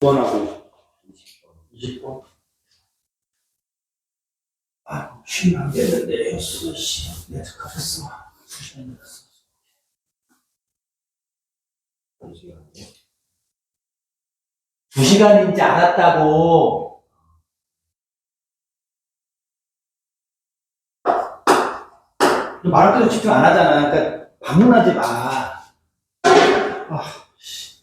번하고 20번. 20번. 아, 쉬면 안 되는데, 씨, 씨, 내가 됐어. 시간이요? 두 시간인지 알았다고. 너 말할 때도 집중 안 하잖아. 그러니까 방문하지 마. 아, 씨.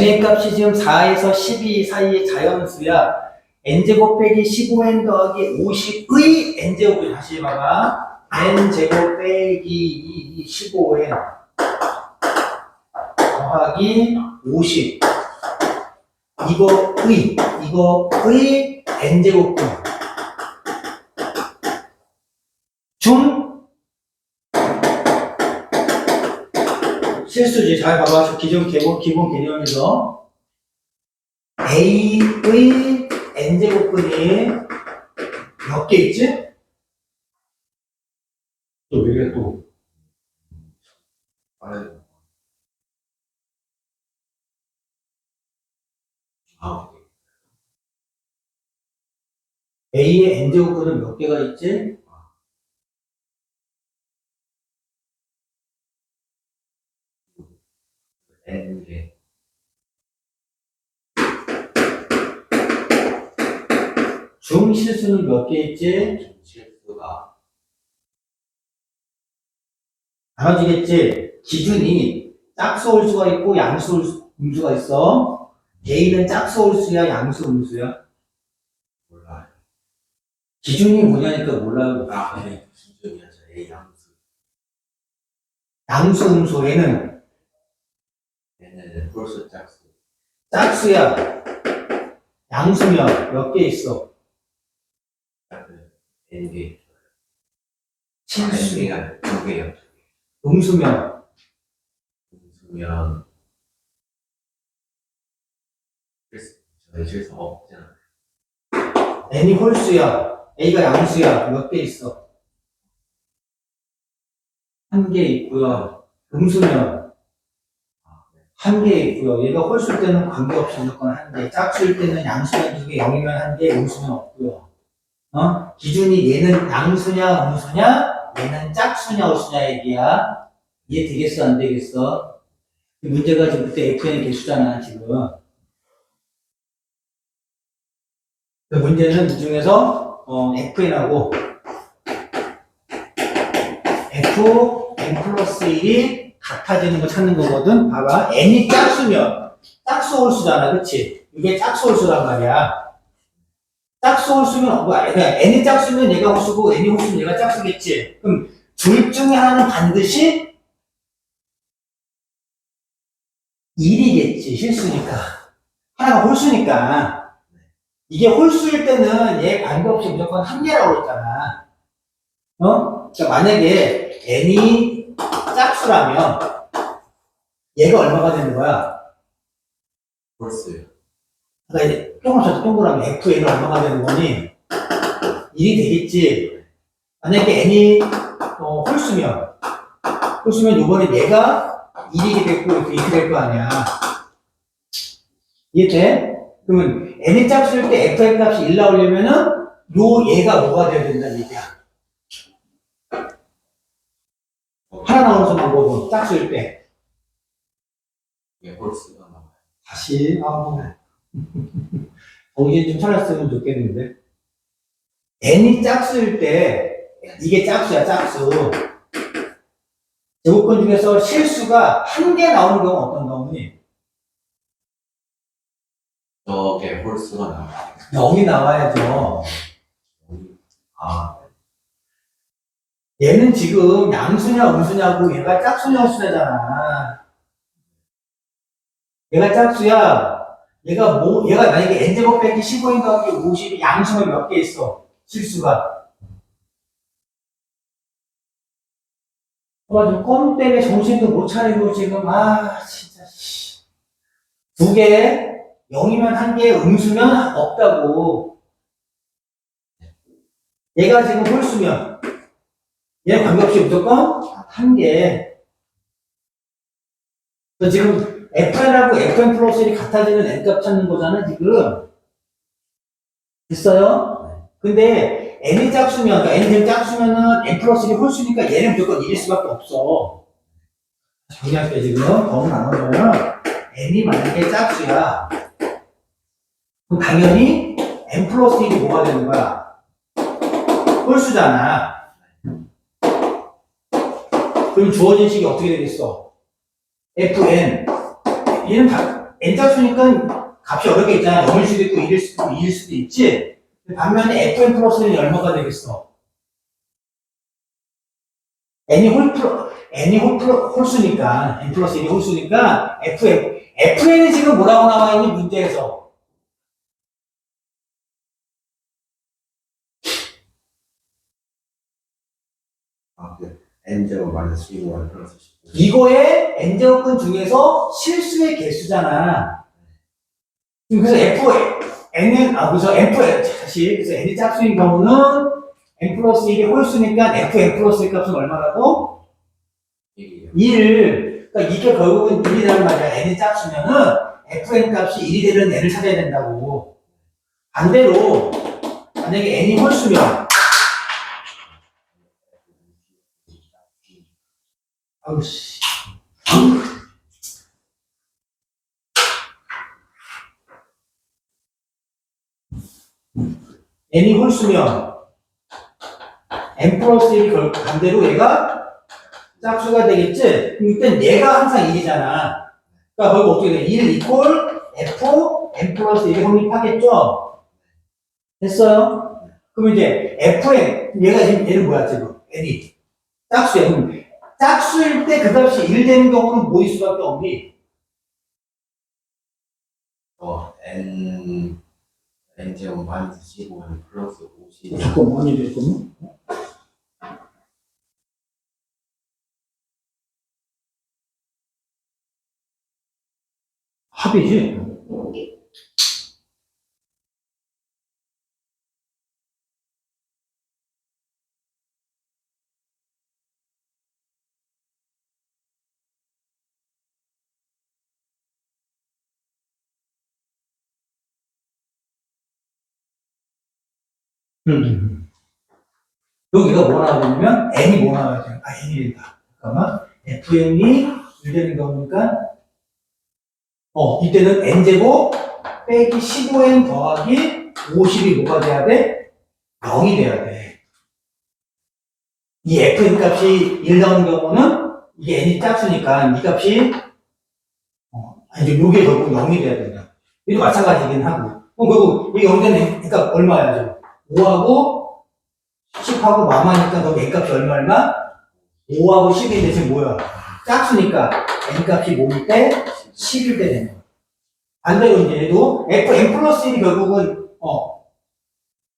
N의 값이 지금 4에서 12 사이의 자연수야. n제곱 빼기 15n 더하기 50의 n제곱을 다시 봐봐. n제곱 빼기 15n 더하기 50 이거의 이거의 n제곱분 중 실수지 잘 봐봐 저 기존 기본 기본 개념에서 a의 n제곱분이 몇 개 있지? 또왜 또? 아유. 아, a의 n제곱분은 몇 개가 있지? N 개. 중실수는 몇 개 있지? 실수가 나눠지겠지? 기준이 짝수 홀수가 있고 양수 홀수- 음수가 있어. a는 짝수 홀수야, 양수 음수야? 몰라요. 기준이 뭐냐니까 몰라요. 아, 네. 저 A 함수. 양수 음수 얘는 벌써 짝수. 짝수야. 양수면 몇개 있어? 짝은 N 개. N 실수. 개가 두 개요. 음수면 수면 실수. 저희 실수 없잖아. n이 홀수야. a가 양수야. 몇 개 있어? 한 개 있고요. 음수면 아, 네. 한 개 있고요. 얘가 홀수일 때는 관계없이 무조건 한 개. 짝수일 때는 양수면 두 개, 영이면 한 개, 음수면 없고요. 어? 기준이 얘는 양수냐, 음수냐, 얘는 짝수냐, 홀수냐 얘기야. 이해 되겠어, 안 되겠어? 이 문제가 지금 그때 FN 개수잖아, 지금. 그 문제는 이 중에서, 어, FN하고, F, N 플러스 1이 같아지는 거 찾는 거거든? 봐봐. N이 짝수면, 짝수 홀수잖아, 그치? 이게 짝수 홀수란 말이야. 짝수 홀수면, 뭐야, 그러니까 N이 짝수면 얘가 홀수고, N이 홀수면 얘가 짝수겠지? 그럼 둘 중에 하나는 반드시 1이겠지, 실수니까. 하나가 홀수니까. 이게 홀수일 때는 얘 관계없이 무조건 한 개라고 했잖아. 어? 그러니까 만약에 n이 짝수라면 얘가 얼마가 되는 거야? 벌써요. 그러니까 이제 조금 더 동그라면 fn은 얼마가 되는 거니? 1이 되겠지. 만약에 n이 어, 홀수면 홀수면 이번에 얘가 1이게 됐고 이렇게 이렇게 될 거 아니야. 이해돼? 그러면 n이 짝수일 때 f의 값이 1 나오려면은 요 얘가 뭐가 돼야 된다는 얘기야. 하나 나오는 수 방법은 짝수일 때. 이게 벌써가 나와요. 다시, 아, 정신 좀 차렸으면 좋겠는데. n이 짝수일 때, 이게 짝수야, 짝수. 제곱권 중에서 실수가 한 개 나오는 경우 어떤 경우니? 저게 벌써가 나와요. 0이 나와야죠. 아, 얘는 지금 양수냐, 음수냐고 얘가 짝수냐, 홀수냐잖아. 얘가 짝수야. 얘가 뭐, 얘가 만약에 n제곱 빼기 15인 더하기 50이 양수면 몇 개 있어? 실수가. 그래가지고 껌 때문에 정신도 못 차리고 지금, 아, 진짜, 씨. 두 개, 0이면 한 개, 음수면 없다고. 얘가 지금 홀수면 얘 관계없이 무조건 한 개. 그래서 지금 FN하고 FN 플러스 1이 같아지는 N값 찾는 거잖아, 지금. 됐어요? 근데 N이 짝수면, 그러니까 N이 짝수면은 N 플러스 1이 홀수니까 얘는 무조건 1일 수밖에 없어. 정리할게, 지금. 너무 나눠져요. N이 만약에 짝수야. 그럼 당연히 N 플러스 1이 뭐가 되는 거야? 홀수잖아. 그럼 주어진 식이 어떻게 되겠어? fn. 얘는 다 n짝수니까 값이 개 있잖아. 0일 수도 있고 1일 수도 있고 2일 수도 있지. 반면에 fn 플러스는 얼마가 되겠어? n이 홀 플러, n이 홀 플러, 홀수니까, n 플러스 1이 홀수니까, fn, fn이 지금 뭐라고 나와 있니? 문제에서. 아, 그 N제곱 마이너스 15 플러스 19 이거의 n제곱근 중에서 실수의 개수잖아. 그래서 f, n은, 아, 그래서 f, 다시, 그래서 n이 짝수인 경우는 n 플러스 1이 홀수니까 f, n 플러스 1 값은 얼마라고? 1이에요 1. 그러니까 이게 결국은 1이라는 말이야. n이 짝수면은 fn 값이 1이 되는 n을 찾아야 된다고. 반대로, 만약에 n이 홀수면, 아우, 씨. n이 홀수면 n 플러스 1이 결- 반대로 얘가 짝수가 되겠지? 이땐 얘가 항상 1이잖아. 그러니까 거기 어떻게 돼? 1 이퀄 f n 플러스 1이 성립하겠죠? 됐어요? 그럼 이제 fn 얘가 지금 얘는 뭐야 지금? n이 짝수야. 그럼 짝수일 때 그 값이 1 되는 경우는 뭐일 수밖에 없니? 어, N N제곱 마이너스 15 플러스 50 잠깐만, 아니, 잠깐만. 합이지? 음. 여기가 뭐 나오냐면 n이 뭐 나와야 돼? 아 n이 된다. 잠깐만 fn이 1 되는 경우니까 어 이때는 n제곱 빼기 15n 더하기 50이 뭐가 돼야 돼? 0이 돼야 돼. 이 fn 값이 1 나오는 경우는 이게 n이 짝수니까 이 값이 어 아니 요게 결국 0이 돼야 된다. 이도 마찬가지긴 하고. 그럼 결국 이게 0 되는 그러니까 얼마야 지금? 5하고 10하고 마마니까 너 n값이 얼마 얼마? 5하고 10인데 지금 뭐야? 짝수니까 n값이 뭐일 때? 10일 때 되는 거야. 반대로 이제 얘도 f n 플러스 1이 결국은 어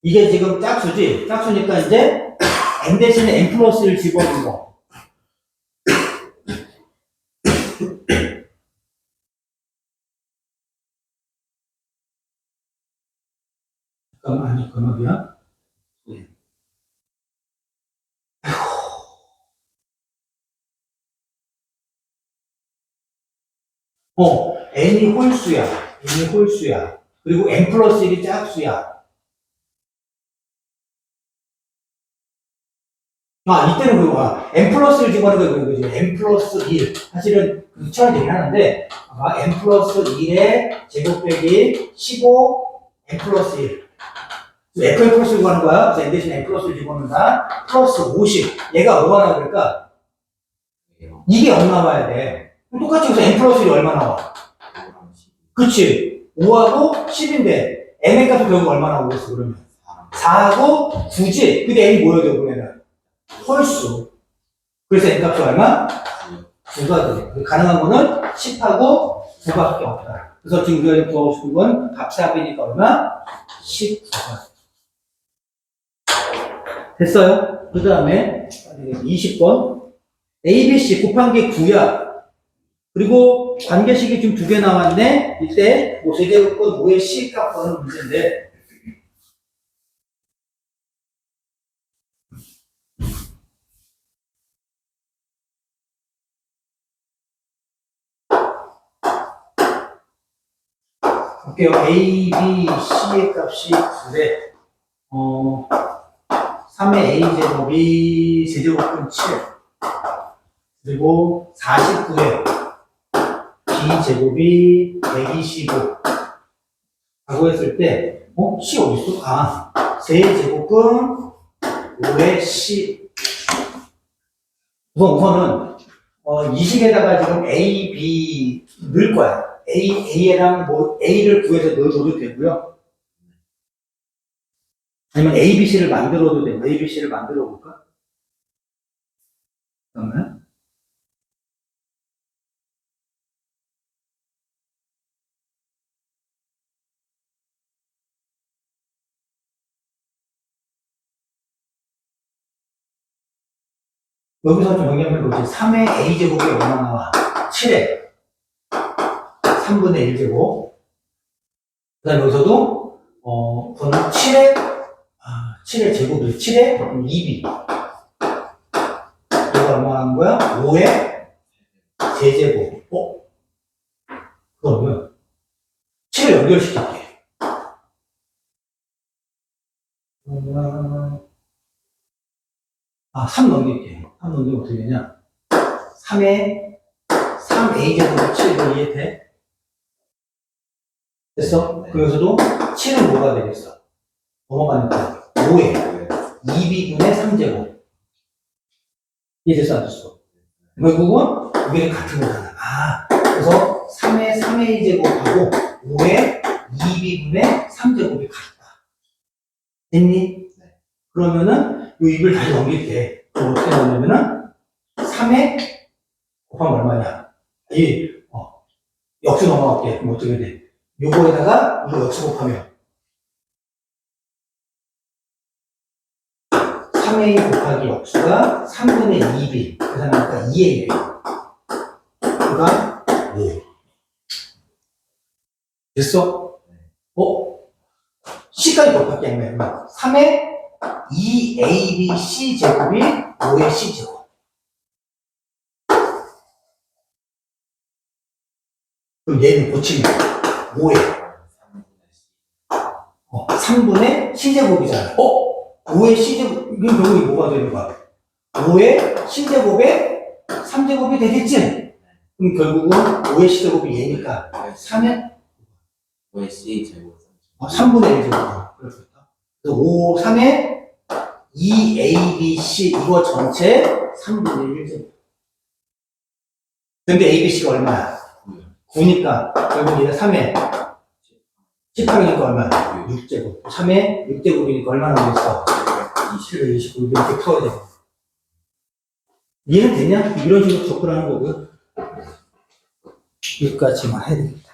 이게 지금 짝수지? 짝수니까 이제 n 대신에 n 플러스 1 집어넣는 거. 잠깐만, 아니, 건업이야? 어, n이 홀수야. n이 홀수야. 그리고 n 플러스 1이 짝수야. 아, 이때는 그거 봐. n 플러스 1 집어넣는 거 그거지. n 플러스 1. 사실은 그 처음 얘기를 하는데, 아, n 플러스 1의 제곱 빼기 15, n 플러스 1. Fn 플러스 1 하는 거야. 그래서 n 대신 n 플러스 1 집어넣는다. 플러스 50. 얘가 뭐가 나올까? 이에요 이게 얼마 나와야 돼? 똑같이 여기서 n 플러스 1이 얼마 나와? 5랑 12 그치. 5하고 10인데, n의 값이 결국 얼마 나오겠어, 그러면? 4랑 4하고 9지. 근데 n이 뭐여야 돼, 그러면은? 홀수. 그래서 n 값이 얼마? 9가 돼. 가능한 거는 10하고 9밖에 없다. 그래서 지금 우리가 구하고 싶은 건 값합이니까 얼마? 19가. 됐어요? 그 다음에 20번. ABC 곱한 게 9야. 그리고 관계식이 지금 두 개 나왔네. 이때 뭐 세제곱권 5의 C 값 구하는 문제인데 볼게요. A, B, C의 값이 9래. 어, 3의 A제곱이 제제곱분 7. 그리고 49에 B제곱이 125. 라고 했을 때, 어? C 어딨어? 아, 세제곱은 5의 C. 우선, 우선은, 어, 이 식에다가 지금 A, B 넣을 거야. A, A랑 뭐, A를 구해서 넣어줘도 되고요. 아니면 A, B, C를 만들어도 되고, A, B, C를 만들어 볼까? 잠깐만. 여기서 좀 영향을 보지. 3의 A제곱이 얼마 나와? 7에 3분의 1제곱. 그 다음에 여기서도, 어, 그거는 7에, 아, 7의 제곱이 7에 2b. 이거 얼마 하는 거야? 5의 제제곱. 어? 그러면 7을 연결시킬게. 음, 아, 3 넘길게. 3 넘기면 어떻게 되냐? 3에 3a제곱 7을 이해돼? 됐어? 네. 그래서도 7은 뭐가 되겠어? 넘어가니까 5에 2b분의 3제곱. 이해됐어? 안 됐어? 결국은 이게 같은 거잖아. 아, 그래서 3의 3a 제곱하고 5의 2b분의 3제곱이 같다. 됐니? 그러면은 이 입을 다시 넘길게. 그럼 어떻게 나오냐면은 3에 곱하면 얼마냐? 이 어, 역수 넘어갈게. 그럼 어떻게 돼? 요거에다가 이거 역수 곱하면 3a 곱하기 역수가 3분의 2b. 계산하니까 2a. 그가 5. 됐어? 어? C까지 곱할게 아니면 3의 2abc 제곱이 5의 c 제곱. 그럼 얘는 고치면 5의 어, 3분의 c제곱이잖아. 어? 5의 c제곱, 이건 결국 뭐가 되는 거야? 5의 c제곱에 3제곱이 되겠지? 그럼 결국은 5의 c제곱이 얘니까 3의 왜 C 제곱 어, 3분의 1제곱. 그렇겠다. 그래서 5, 3의 2abc 이거 전체 3분의 1제곱. 근데 abc가 얼마야? 9니까 결국 얘는 3의 18이니까 얼마야? 6제곱. 3의 6제곱이니까 얼마나 되겠어? 7을 29 이렇게 풀어야 돼. 이해는 되냐? 이런 식으로 접근하는 거고요. 여기까지만 해야 되겠다.